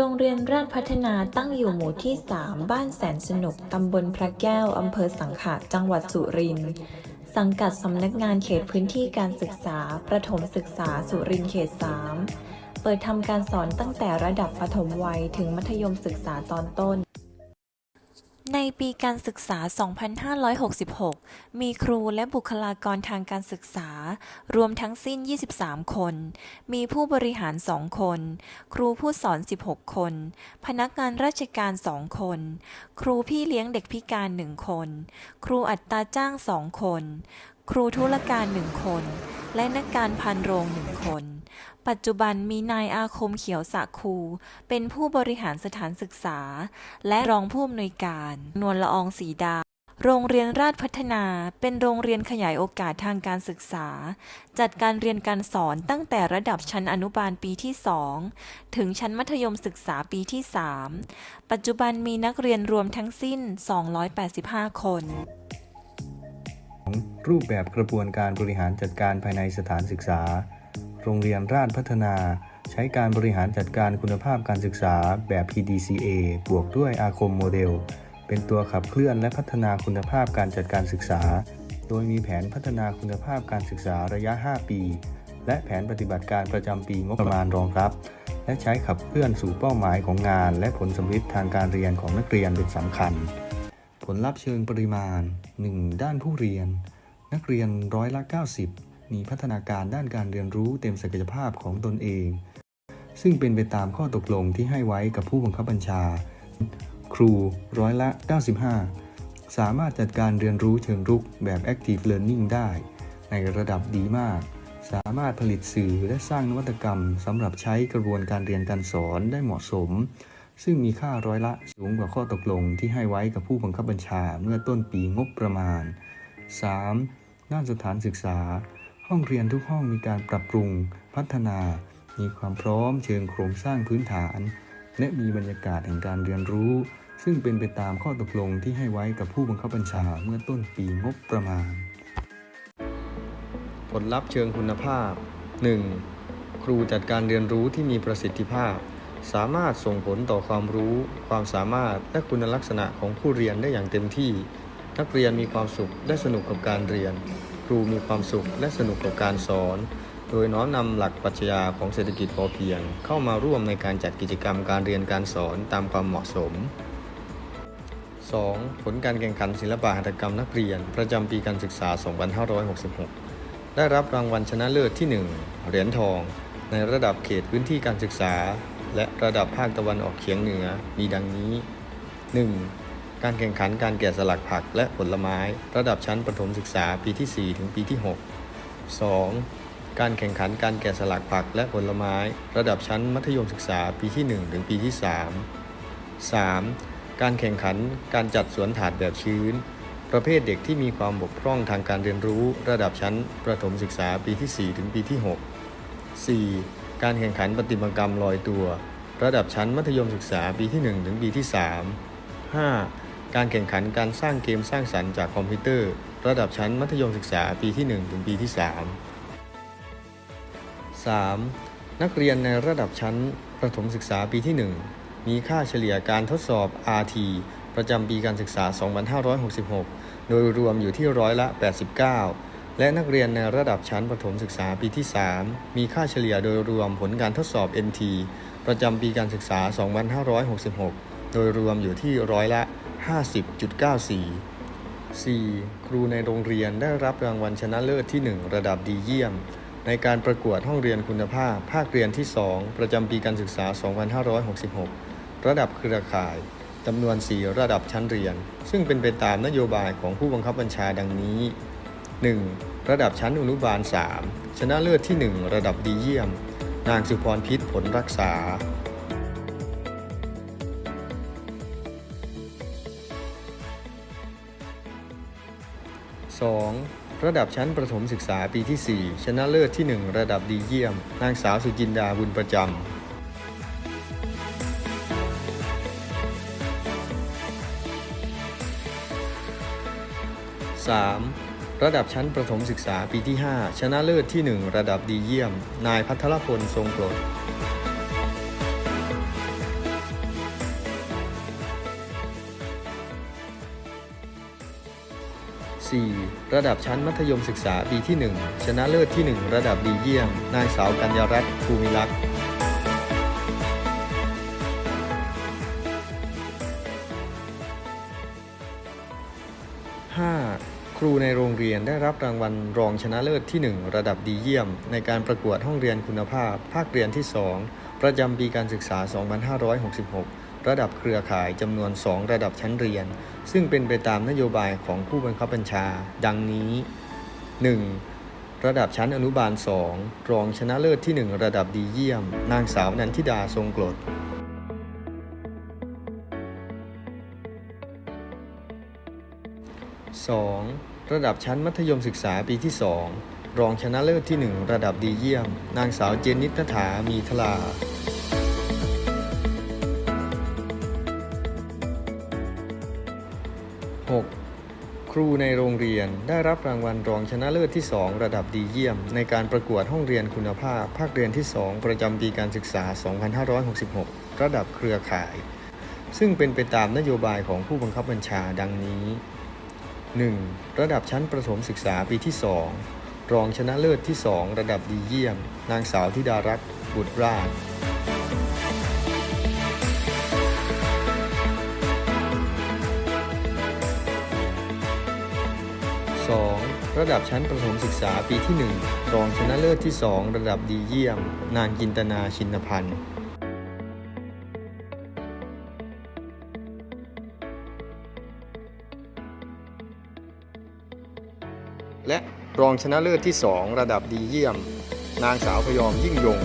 โรงเรียนราชพัฒนาตั้งอยู่หมู่ที่ 3 บ้านแสนสนุก ตำบลพระแก้ว อำเภอสังขะ จังหวัดสุรินทร์ สังกัดสำนักงานเขตพื้นที่การศึกษา ประถมศึกษาสุรินทร์เขต 3 เปิดทำการสอนตั้งแต่ระดับประถมวัยถึงมัธยมศึกษาตอนต้น ในปีการศึกษา 2566 มีครูและบุคลากรทางการศึกษา รวมทั้งสิ้น 23 คน มีผู้บริหาร 2 คน ครูผู้สอน 16 คน พนักงานราชการ 2 คน ครูพี่เลี้ยงเด็กพิการ 1 คน ครูอัตราจ้าง 2 คน ครูธุรการ 1 คน และนักการพันโรง 1 คน ปัจจุบันมีนายอาคมเขียวสะคู เป็นผู้บริหารสถานศึกษา และรองผู้อำนวยการ นวลละอองสีดา โรงเรียนราชพัฒนา เป็นโรงเรียนขยายโอกาสทางการศึกษา จัดการเรียนการสอนตั้งแต่ระดับชั้นอนุบาลปีที่ 2 ถึงชั้นมัธยมศึกษาปีที่ 3 ปัจจุบันมีนักเรียนรวมทั้งสิ้น 285 คนรูปแบบกระบวนการบริหารจัดการภายในสถานศึกษา โรงเรียนราชพัฒนา ใช้การบริหารจัดการคุณภาพการศึกษาแบบ PDCA บวกด้วยอาคมโมเดล เป็นตัวขับเคลื่อนและพัฒนาคุณภาพการจัดการศึกษา โดยมีแผนพัฒนาคุณภาพการศึกษาระยะ 5 ปี และแผนปฏิบัติการประจำปีงบประมาณรองรับ และใช้ขับเคลื่อนสู่เป้าหมายของงาน และผลสำลิดทางการเรียนของนักเรียนเป็นสำคัญ ผลลัพธ์เชิงปริมาณ 1. ด้านผู้เรียน นักเรียนร้อยละ 90 มีพัฒนาการด้านการเรียนรู้เต็มศักยภาพของตนเอง ซึ่งเป็นไปตามข้อตกลงที่ให้ไว้กับผู้บังคับบัญชา ครูร้อยละ 95 สามารถจัดการเรียนรู้เชิงรุกแบบ Active Learning ได้ ในระดับดีมาก สามารถผลิตสื่อและสร้างนวัตกรรมสำหรับใช้กระบวนการเรียนการสอนได้เหมาะสม ซึ่งมีค่าร้อยละสูงกว่าข้อตกลงที่ให้ไว้กับผู้บังคับบัญชาเมื่อต้นปีงบประมาณ 3. ด้านสถานศึกษา ห้องเรียนทุกห้องมีการปรับปรุงพัฒนา มีความพร้อมเชิงโครงสร้างพื้นฐาน และมีบรรยากาศแห่งการเรียนรู้ ซึ่งเป็นไปตามข้อตกลงที่ให้ไว้กับผู้บังคับบัญชาเมื่อต้นปีงบประมาณ ผลลัพธ์เชิงคุณภาพ 1. ครูจัดการเรียนรู้ที่มีประสิทธิภาพ สามารถส่งผลต่อความรู้ ความสามารถและคุณลักษณะของผู้เรียนได้อย่างเต็มที่ นักเรียนมีความสุขและสนุกกับการเรียน ครูมีความสุขและสนุกกับการสอน โดยน้อมนำหลักปรัชญาของเศรษฐกิจพอเพียง เข้ามาร่วมในการจัดกิจกรรมการเรียนการสอนตามความเหมาะสม 2. ผลการแข่งขันศิลปะหัตถกรรมนักเรียน ประจำปีการศึกษา 2566 ได้รับรางวัลชนะเลิศที่ 1 เหรียญทอง ในระดับเขตพื้นที่การศึกษา และระดับภาคตะวันออกเฉียงเหนือมีดังนี้ 1. การแข่งขันการแกะสลักผักและผลไม้ ระดับชั้นประถมศึกษาปีที่ 4 ถึงปีที่ 6 2. การแข่งขันการแกะสลักผักและผลไม้ ระดับชั้นมัธยมศึกษาปีที่ 1 ถึงปีที่ 3 3. การแข่งขันการจัดสวนถาดแบบชื้น ประเภทเด็กที่มีความบกพร่องทางการเรียนรู้ ระดับชั้นประถมศึกษาปีที่ 4 ถึงปีที่ 6 4. การแข่งขันประติมกรรมลอยตัว ระดับชั้นมัธยมศึกษาปีที่ 1 ถึงปีที่ 3 5. การแข่งขันการสร้างเกมสร้างสรรค์จากคอมพิวเตอร์ ระดับชั้นมัธยมศึกษาปีที่ 1 ถึงปีที่ 3 3. นักเรียนในระดับชั้นประถมศึกษาปีที่ 1 มีค่าเฉลี่ยการทดสอบ RT ประจำปีการศึกษา 2566 โดยรวมอยู่ที่ร้อยละ 89 และนักเรียนในระดับชั้นประถมศึกษาปีที่ 3 มีค่าเฉลี่ยโดยรวมผลการทดสอบ NT ประจำปีการศึกษา 2566 โดยรวมอยู่ที่ร้อยละ 50.94 4. ครูในโรงเรียนได้รับรางวัลชนะเลิศที่ 1 ระดับดีเยี่ยม ในการประกวดห้องเรียนคุณภาพ ภาคเรียนที่ 2 ประจำปีการศึกษา 2566 ระดับเครือข่ายจำนวน 4 ระดับชั้นเรียน ซึ่งเป็นไปตามนโยบายของผู้บังคับบัญชาดังนี้ 1. ระดับชั้นอนุบาล 3 ชนะเลิศที่ 1 ระดับดีเยี่ยม นางสุพรพิษผลรักษา 2. ระดับชั้นประถมศึกษาปีที่ 4 ชนะเลิศที่ 1 ระดับดีเยี่ยม นางสาวสุจินดาบุญประจำ 3. ระดับชั้นประถมศึกษาปีที่ 5 ชนะเลิศที่ 1 ระดับดีเยี่ยม นายพัทรพล ทรงกรด 4. ระดับชั้นมัธยมศึกษาปีที่ 1 ชนะเลิศที่ 1 ระดับดีเยี่ยม นางสาวกัญญารัตน์ภูมิลักษณ์ 5. ครูในโรงเรียนได้รับรางวัลรองชนะเลิศที่ 1 ระดับดีเยี่ยม ในการประกวดห้องเรียนคุณภาพ ภาคเรียนที่ 2 ประจำปีการศึกษา 2566 ระดับเครือข่ายจำนวน 2 ระดับชั้นเรียน ซึ่งเป็นไปตามนโยบายของผู้บังคับบัญชา ดังนี้ 1. ระดับชั้นอนุบาล 2 รองชนะเลิศที่ 1 ระดับดีเยี่ยม นางสาวนันทิดาทรงกรด 2. ระดับชั้นมัธยมศึกษาปีที่ 2 รองชนะเลิศที่ 1 ระดับดีเยี่ยม นางสาวเจนนิตถามีทลา 6. ครูในโรงเรียนได้รับรางวัลรองชนะเลิศที่ 2 ระดับดีเยี่ยม ในการประกวดห้องเรียนคุณภาพ ภาคเรียนที่ 2 ประจำปีการศึกษา 2566 ระดับเครือข่าย ซึ่งเป็นไปตามนโยบายของผู้บังคับบัญชาดังนี้ 1. ระดับชั้นประถมศึกษาปีที่ 2 รองชนะเลิศที่ 2 ระดับดีเยี่ยม นางสาวธิดารัตน์บุตรราช 2. ระดับชั้นประถมศึกษาปีที่ 1 รองชนะเลิศที่ 2 ระดับดีเยี่ยม นางจินตนาชินพันธ์และรองชนะเลิศที่ 2 ระดับดีเยี่ยม นางสาวพยอมยิ่งยง